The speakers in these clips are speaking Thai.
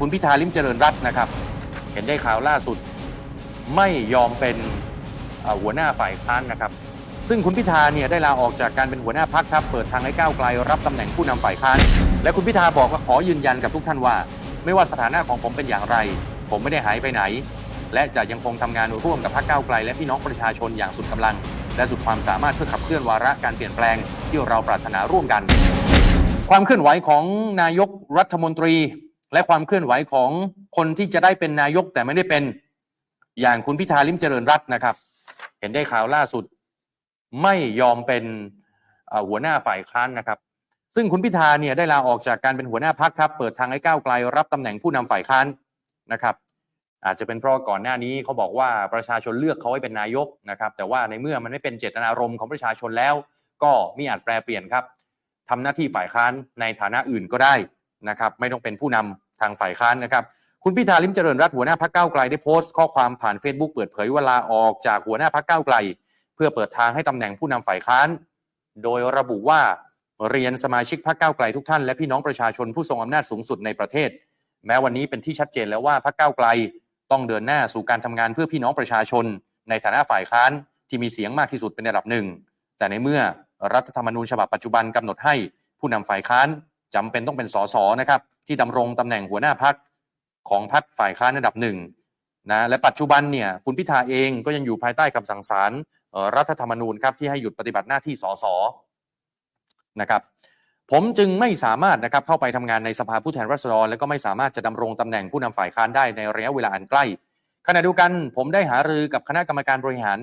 คุณพิธาลิมเจริญรัตน์นะครับ เห็นได้ข่าวล่าสุด ไม่ยอมเป็นหัวหน้าฝ่ายค้านนะครับ ซึ่งคุณพิธาเนี่ยได้ลาออกจากการเป็นหัวหน้าพักครับ เปิดทางให้ก้าวไกลรับตำแหน่งผู้นำฝ่ายค้าน และคุณพิธาบอกว่าขอยืนยันกับทุกท่านว่า ไม่ว่าสถานะของผมเป็นอย่างไร ผมไม่ได้หายไปไหน และจะยังคงทำงานร่วมกับพรรคก้าวไกล และพี่น้องประชาชนอย่างสุดกำลัง และสุดความสามารถเพื่อขับเคลื่อนวาระการเปลี่ยนแปลงที่เราปรารถนาร่วมกัน ความเคลื่อนไหวของนายกรัฐมนตรี และความเคลื่อนไหวของคนที่จะได้เป็นนายกแต่ไม่ได้เป็นอย่างคุณพิธาลิมเจริญรัตน์นะครับ เห็นได้ข่าวล่าสุด ไม่ยอมเป็นหัวหน้าฝ่ายค้านนะครับ ซึ่งคุณพิธาเนี่ยได้ลาออกจากการเป็นหัวหน้าพักครับ เปิดทางให้ก้าวไกลรับตำแหน่งผู้นำฝ่ายค้านนะครับ อาจจะเป็นเพราะก่อนหน้านี้เขาบอกว่าประชาชนเลือกเขาให้เป็นนายกนะครับ แต่ว่าในเมื่อมันไม่เป็นเจตนารมณ์ของประชาชนแล้ว ก็มิอาจแปลเปลี่ยนครับทำหน้าที่ฝ่ายค้านในฐานะอื่นก็ได้นะครับ ไม่ต้องเป็นผู้นำ ทางฝ่ายค้านนะครับ คุณพิธาลิมเจริญรัตหัวหน้าพักเก้าไกลได้โพสต์ข้อความผ่าน Facebook เปิดเผยว่าลาออกจากหัวหน้าพักเก้าไกล เพื่อเปิดทางให้ตำแหน่งผู้นำฝ่ายค้าน โดยระบุว่าเรียนสมาชิกพรรคก้าไกลทุกท่านและพี่น้องประชาชนผู้ทรงอำนาจสูงสุดในประเทศ แม้วันนี้เป็นที่ชัดเจนแล้วว่าพรรคก้าไกลต้องเดินหน้าสู่การทำงานเพื่อพี่น้องประชาชน ในฐานะฝ่ายค้านที่มีเสียงมากที่สุดเป็นระดับหนึ่ง แต่ในเมื่อรัฐธรรมนูญฉบับปัจจุบันกำหนดให้ผู้นำฝ่ายค้าน จำเป็นต้องเป็นสสนะครับที่ดำรงตำแหน่งหัวหน้าพักของพักฝ่ายค้านระดับหนึ่งนะและปัจจุบันเนี่ยคุณพิธาเองก็ยังอยู่ภายใต้คำสั่งศาลรัฐธรรมนูญครับที่ให้หยุดปฏิบัติหน้าที่สสนะครับผมจึงไม่สามารถนะครับเข้าไปทำงานในสภาผู้แทนราษฎร และก็ไม่สามารถจะดำรงตำแหน่งผู้นำฝ่ายค้านได้ในระยะเวลาอันใกล้ขณะเดียวกันผมได้หารือกับคณะกรรมการบริหาร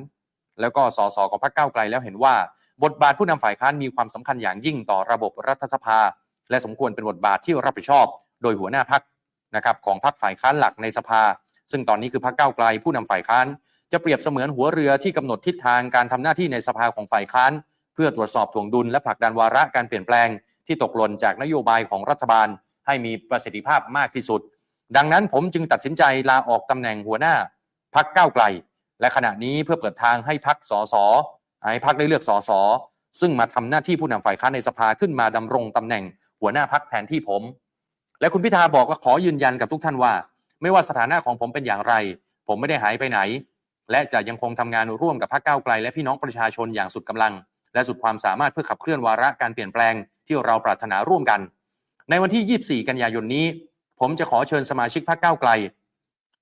แล้วก็สสของพรรคก้าวไกลแล้วเห็นว่า บทบาทผู้นำฝ่ายค้านมีความสำคัญอย่างยิ่งต่อระบบรัฐสภา และสมควรเป็นบทบาทที่รับผิดชอบ โดยหัวหน้าพักนะครับของพรรคฝ่ายค้านหลักในสภา ซึ่งตอนนี้คือพรรคก้าไกลผู้นำฝ่ายค้าน จะเปรียบเสมือนหัวเรือที่กำหนดทิศทางการทำหน้าที่ในสภาของฝ่ายค้าน เพื่อตรวจสอบถ่วงดุลและผลักดันวาระการเปลี่ยนแปลง ที่ตกหล่นจากนโยบายของรัฐบาล ให้มีประสิทธิภาพมากที่สุด ดังนั้นผมจึงตัดสินใจลาออกตำแหน่งหัวหน้าพักเก้าไกล และขณะนี้เพื่อเปิดทางให้พักสสให้พักได้เลือกสสซึ่งมาทำหน้าที่ผู้นำฝ่ายค้านในสภาขึ้นมาดำรงตำแหน่ง หัวหน้าพักแทนที่ผม และคุณพิธาบอกว่าขอยืนยันกับทุกท่านว่า ไม่ว่าสถานะของผมเป็นอย่างไร ผมไม่ได้หายไปไหน และจะยังคงทำงานร่วมกับพรรคก้าวไกล และพี่น้องประชาชนอย่างสุดกำลัง และสุดความสามารถเพื่อขับเคลื่อนวาระการเปลี่ยนแปลงที่เราปรารถนาร่วมกัน ในวันที่ 24 กันยายนนี้ ผมจะขอเชิญสมาชิกพรรคก้าวไกล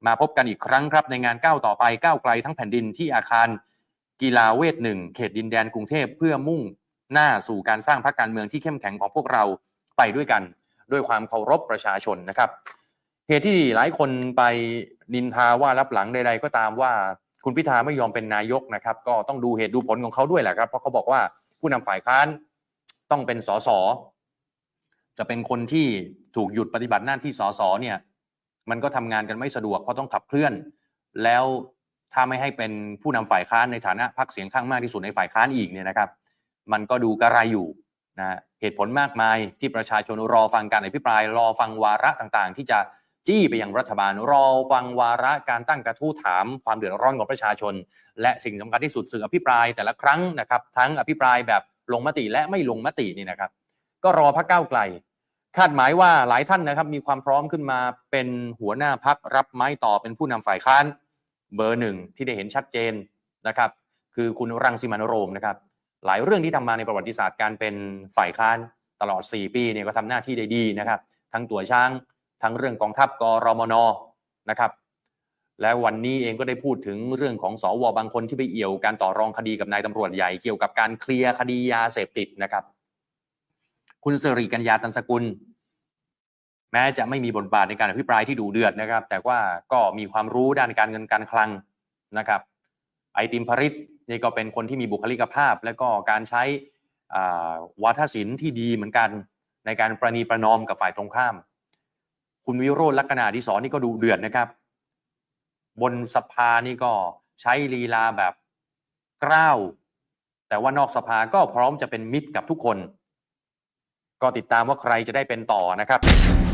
มาพบกันอีกครั้งครับในงานก้าวต่อไปก้าวไกลทั้งแผ่นดินที่อาคาร กีฬาเวทหนึ่งเขตดินแดนกรุงเทพเพื่อมุ่งหน้าสู่การสร้างพรรคการเมืองที่เข้มแข็งของพวกเรา ไปด้วยกัน ด้วยความเคารพประชาชนนะครับเหตุที่หลายคนไปนินทาว่ารับหลังใด ๆ ก็ตามว่าคุณพิธาไม่ยอมเป็นนายกนะครับ ก็ต้องดูเหตุดูผลของเขาด้วยแหละครับ เพราะเขาบอกว่าผู้นำฝ่ายค้านต้องเป็นสสจะเป็นคนที่ถูกหยุดปฏิบัติหน้าที่สสเนี่ย มันก็ทำงานกันไม่สะดวกเพราะต้องขับเคลื่อน แล้วถ้าไม่ให้เป็นผู้นำฝ่ายค้านในฐานะพรรคเสียงข้างมากที่สุดในฝ่ายค้านอีกเนี่ยนะครับ มันก็ดูกระไรอยู่ นะเหตุผลมากมายที่ประชาชนรอฟังการอภิปราย รอฟังวาระต่างๆ ที่จะจี้ไปยังรัฐบาล รอฟังวาระการตั้งกระทู้ถามความเดือดร้อนของประชาชน และสิ่งสำคัญที่สุดสื่ออภิปรายแต่ละครั้งนะครับทั้งอภิปรายแบบลงมติและไม่ลงมตินี่นะครับ ก็รอพรรคก้าวไกล คาดหมายว่าหลายท่านนะครับมีความพร้อมขึ้นมาเป็นหัวหน้าพักรับไม้ต่อเป็นผู้นำฝ่ายค้าน เบอร์หนึ่งที่ได้เห็นชัดเจนนะครับ คือคุณรังสิมันโรมนะครับ หลายเรื่องที่ทำมาในประวัติศาสตร์การเป็นฝ่ายค้านตลอด 4 ปีเนี่ยก็ทำหน้าที่ได้ดีนะครับ ทั้งตัวช้าง ทั้งเรื่องกองทัพกรมนนะครับ และวันนี้เองก็ได้พูดถึงเรื่องของสวบางคนที่ไปเอี่ยวการต่อรองคดีกับนายตำรวจใหญ่เกี่ยวกับการเคลียร์คดียาเสพติดนะครับ คุณสิริกัญญาตันสกุล แม้จะไม่มีบทบาทในการอภิปรายที่ดูเดือดนะครับ แต่ว่าก็มีความรู้ด้านการเงินการคลังนะครับ ไอติมพริต นี่ก็เป็นคนที่มีบุคลิกภาพ และก็การใช้วาทศิลป์ที่ดีเหมือนกันในการประนีประนอมกับฝ่ายตรงข้าม คุณวิโรจน์ลักษณะดิศรนี่ก็ดูเดือดนะครับ บนสภานี่ก็ใช้ลีลาแบบกล้าวแต่ว่านอกสภาก็พร้อมจะเป็นมิตรกับทุกคน ก็ติดตามว่าใครจะได้เป็นต่อนะครับ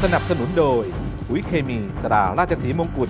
สนับสนุนโดยปุ๋ยเคมีตราราชสีมงกุฎ